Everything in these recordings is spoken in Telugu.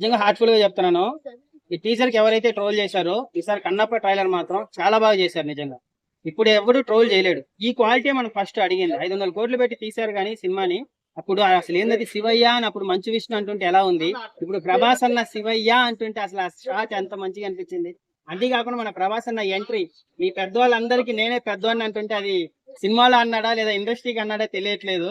నిజంగా హార్ట్ఫుల్గా చెప్తున్నాను. ఈ టీజర్కి ఎవరైతే ట్రోల్ చేశారో ఈసారి కన్నప్ప ట్రైలర్ మాత్రం చాలా బాగా చేశారు నిజంగా. ఇప్పుడు ఎవరు ట్రోల్ చేయలేడు. ఈ క్వాలిటీ మనం ఫస్ట్ అడిగింది. ఐదు వందల కోట్లు పెట్టి తీశారు కానీ సినిమాని. అప్పుడు అసలు ఏందది శివయ్య అని అప్పుడు మంచు విష్ణు అంటుంటే ఎలా ఉంది? ఇప్పుడు ప్రభాస్ అన్న శివయ్య అంటుంటే అసలు ఆ షాట్ ఎంత మంచిగా అనిపించింది? అంతేకాకుండా మన ప్రభాస్ అన్న ఎంట్రీ మీ పెద్దవాళ్ళందరికీ నేనే పెద్దవాడిని అంటుంటే అది సినిమాలో అన్నాడా లేదా ఇండస్ట్రీకి అన్నాడా తెలియట్లేదు.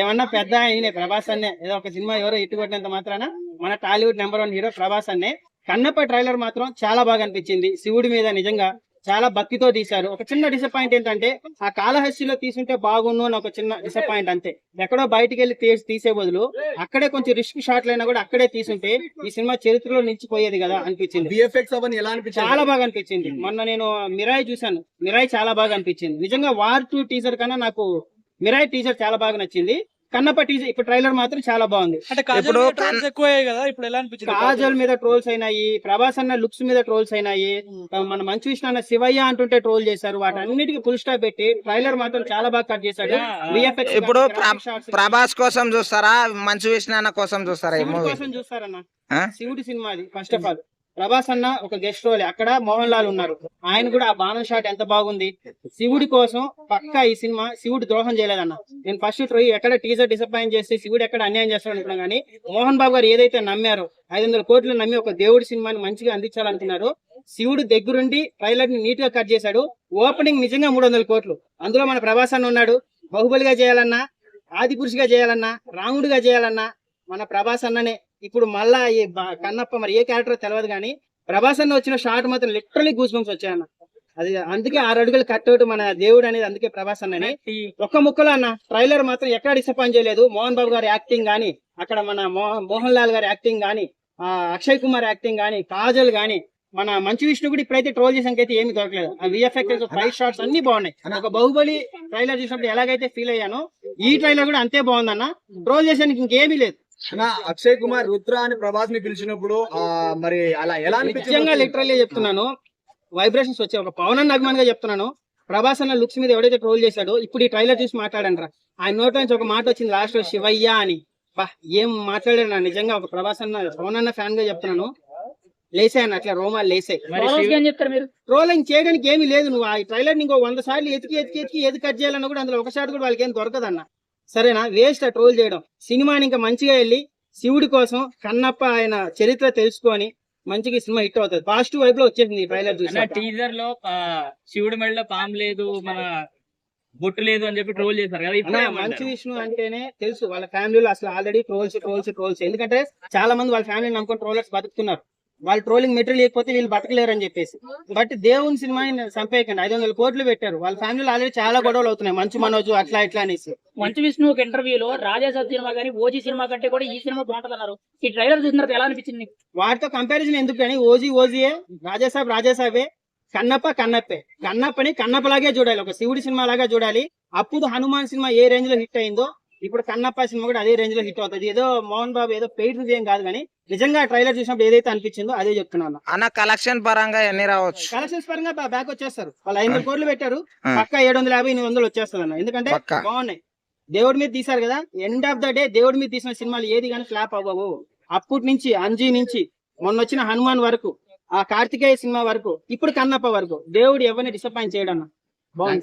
ఏమన్నా పెద్ద ఆయనే ప్రభాస్ అన్నే. ఏదో ఒక సినిమా ఎవరో ఇట్టు కొట్టినంత మాత్రాన మన Tollywood number one hero Prabhas అన్నే కన్నప్ప ట్రైలర్ మాత్రం చాలా బాగా అనిపించింది. శివుడి మీద నిజంగా చాలా భక్తితో తీశారు. ఒక చిన్న డిసప్పాయింట్ ఏంటంటే ఆ కాళహస్తిలో తీసుంటే బాగుండు అని ఒక చిన్న డిసప్పాయింట్ అంతే. ఎక్కడో బయటికి వెళ్ళి తీసి తీసే బదులు అక్కడే కొంచెం రిస్క్ షాట్లు అయినా కూడా అక్కడే తీసుంటే ఈ సినిమా చరిత్రలో నిలిచిపోయేది కదా అనిపించింది. చాలా బాగా అనిపించింది. మొన్న నేను మిరాయి చూశాను. మిరాయి చాలా బాగా అనిపించింది. నిజంగా వార్ టూ టీజర్ కన్నా నాకు మిరాయి టీజర్ చాలా బాగా నచ్చింది. కన్నప్ప టీజర్ ఇప్పుడు ట్రైలర్ మాత్రం చాలా బాగుంది. అంటే ఇప్పుడు కాజల్ ట్రోల్స్ ఎక్కువయ్యాయి కదా ఇప్పుడు ఎలా అనిపించింది కాజల్? మీద ట్రోల్స్ అయినాయి ప్రభాస్ అన్న లుక్స్ మీద ట్రోల్స్ అయినాయి మన మంచు విష్ణు అన్న శివయ్య అంటుంటే ట్రోల్ చేశారు వాటన్నిటికీ ఫుల్ స్టాప్ పెట్టి ట్రైలర్ మాత్రం చాలా బాగా కట్ చేశాడు. ఇప్పుడు ప్రభాస్ కోసం చూస్తారా మంచు విష్ణు కోసం చూస్తారా ఈ శివుడి మూవీ కోసం చూస్తారన్న? శివుడి సినిమా అది ఫస్ట్ ఆఫ్ ఆల్ ప్రభాస్ అన్న ఒక గెస్ట్ రోల్ అక్కడ మోహన్ లాల్ ఉన్నారు. ఆయన కూడా ఆ బాణం షాట్ ఎంత బాగుంది? శివుడి కోసం పక్కా ఈ సినిమా శివుడు ద్రోహం చేయలేదన్న. నేను ఫస్ట్ ట్రై ఎక్కడ టీజర్ డిసప్పాయింట్ చేస్తే శివుడు ఎక్కడ అన్యాయం చేస్తాడు అనుకున్నాను కానీ మోహన్ బాబు గారు ఏదైతే నమ్మారో ఐదు వందల కోట్లు నమ్మి ఒక దేవుడి సినిమాని మంచిగా అందించాలనుకున్నారు శివుడు దగ్గరుండి ట్రైలర్ని నీట్గా కట్ చేశాడు. ఓపెనింగ్ నిజంగా మూడు వందల కోట్లు. అందులో మన ప్రభాస్ అన్న ఉన్నాడు. బాహుబలిగా చేయాలన్నా ఆది పురుషుగా చేయాలన్నా రాముడిగా చేయాలన్నా మన ప్రభాస్ అన్ననే ఇప్పుడు మళ్ళా ఈ కన్నప్ప మరి ఏ క్యారెక్టర్ తెలియదు కానీ ప్రభాస్ అన్న వచ్చిన షాట్ మాత్రం లిటరలీ గూస్ బంప్స్ వచ్చాయన్న. అది అందుకే ఆరు అడుగులు కట్అవుట్ మన దేవుడు అనేది అందుకే ప్రభాస్ అన్నని. ఒక్క ముక్కలో అన్న ట్రైలర్ మాత్రం ఎక్కడ డిసప్పాయింట్ చేయలేదు. మోహన్ బాబు గారి యాక్టింగ్ గానీ అక్కడ మన మోహన్ మోహన్ లాల్ గారి యాక్టింగ్ గానీ ఆ అక్షయ్ కుమార్ యాక్టింగ్ గానీ కాజల్ గానీ మన మంచు విష్ణు కూడా ఇప్పుడైతే ట్రోల్ చేసాకైతే ఏమి దొరకలేదు. ఆ విఎఫ్ఎక్స్ ఫైవ్ షాట్స్ అన్ని బాగున్నాయి. ఒక బాహుబలి ట్రైలర్ చూసినప్పుడు ఎలాగైతే ఫీల్ అయ్యానో ఈ ట్రైలర్ కూడా అంతే బాగుందన్న. ట్రోల్ చేసానికి ఇంకేమీ లేదు. అక్షయ్ కుమార్ రుద్ర అని ప్రభాస్ని పిలిచినప్పుడు ఆ మరి అలా ఎలా నిజంగా లిటరల్లీ చెప్తున్నాను. వైబ్రేషన్స్ వచ్చాయి. ఒక పవన్ అన్న అభిమానిగా చెప్తున్నాను. ప్రభాస్ అన్న లుక్స్ మీద ఎవడైతే ట్రోల్ చేశాడో ఇప్పుడు ఈ ట్రైలర్ చూసి మాట్లాడండి ఆయన నోట్ నుంచి ఒక మాట వచ్చింది లాస్ట్లో శివయ్య అని. బా ఏం మాట్లాడాడు నా నిజంగా ఒక ప్రభాస్ అన్న పవన్ అన్న ఫ్యాన్గా చెప్తున్నాను. లేసాయన్న అట్లా రోమాలు లేసాయి ట్రోలింగ్ చేయడానికి ఏమీ లేదు నువ్వు. ఆ ట్రైలర్ ఇంకో వంద సార్లు ఎతికి ఎతికి ఎతికి ఏది కట్ చేయాలన్నా కూడా అందులో ఒక షాట్ కూడా వాళ్ళకి ఏం దొరకదన్న. సరేనా? వేస్ట్ ఆ ట్రోల్ చేయడం. సినిమాని ఇంకా మంచిగా వెళ్ళి శివుడి కోసం కన్నప్ప ఆయన చరిత్ర తెలుసుకొని మంచిగా సినిమా హిట్ అవుతుంది. పాజిటివ్ వైపు లో వచ్చేసింది ట్రైలర్ చూసి. టీజర్లో శివుడి మెడలో పాము లేదు మన బొట్టు లేదు అని చెప్పి ట్రోల్ చేశారు కదా మంచు విష్ణు అంటేనే తెలుసు వాళ్ళ ఫ్యామిలీలో అసలు ఆల్రెడీ ట్రోల్స్ ట్రోల్స్ ట్రోల్స్ ఎందుకంటే చాలా మంది వాళ్ళ ఫ్యామిలీ నమ్ముకొని ట్రోలర్స్ బతుకుతున్నారు. వాళ్ళు ట్రోలింగ్ మెటీరియల్ లేకపోతే వీళ్ళు బతకలేరు అని చెప్పేసి. బట్ దేవుని సినిమాని చంపేయకండి ఐదు వందల కోట్లు పెట్టారు. వాళ్ళ ఫ్యామిలీలో ఆల్రెడీ చాలా గొడవలు అవుతున్నాయి. మంచు మనోజు అట్లా ఇట్లా అనేసి. మంచు విష్ణు ఒక ఇంటర్వ్యూలో రాజాసాబ్ సినిమా కానీ ఓజీ సినిమా కంటే కూడా ఈ సినిమా బాగుంటదన్నారు. ఈ ట్రైలర్ చూసిన తర్వాత ఎలా అనిపించింది? వాటితో కంపారిజన్ ఎందుకు కానీ ఓజీ ఓజీయే రాజాసాబ్ రాజాసాబే కన్నప్ప కన్నప్పే. కన్నప్పని కన్నప్పలాగే చూడాలి ఒక శివుడి సినిమా లాగా చూడాలి. అప్పుడు హనుమాన్ సినిమా ఏ రేంజ్లో హిట్ అయిందో ఇప్పుడు కన్నప్ప సినిమా కూడా అదే రేంజ్లో హిట్ అవుతుంది. ఏదో మోహన్ బాబు ఏదో పెయిడ్ ఏం కాదు కానీ నిజంగా ట్రైలర్ చూసినప్పుడు ఏదైతే అనిపించిందో అదే చెప్తున్నాను అన్న. కలెక్షన్ పరంగా ఎన్ని రావచ్చు? కలెక్షన్స్ పరంగా బ్యాక్ వచ్చేస్తారు. వాళ్ళు ఐదు వందల కోట్లు పెట్టారు. పక్క ఏడు వందల యాభై ఎనిమిది వందలు వచ్చేస్తుంది అన్న. ఎందుకంటే పక్కా. బాగున్నాయి. దేవుడి మీద తీశారు కదా? ఎండ్ ఆఫ్ ద డే దేవుడి మీద తీసిన సినిమాలు ఏది కానీ ఫ్లాప్ అవ్వవు. అప్పటి నుంచి అంజీ నుంచి మొన్న వచ్చిన హనుమాన్ వరకు ఆ కార్తికేయ సినిమా వరకు ఇప్పుడు కన్నప్ప వరకు దేవుడు ఎవరిని డిసప్పాయింట్ చేయడన్నా? బాగుంది.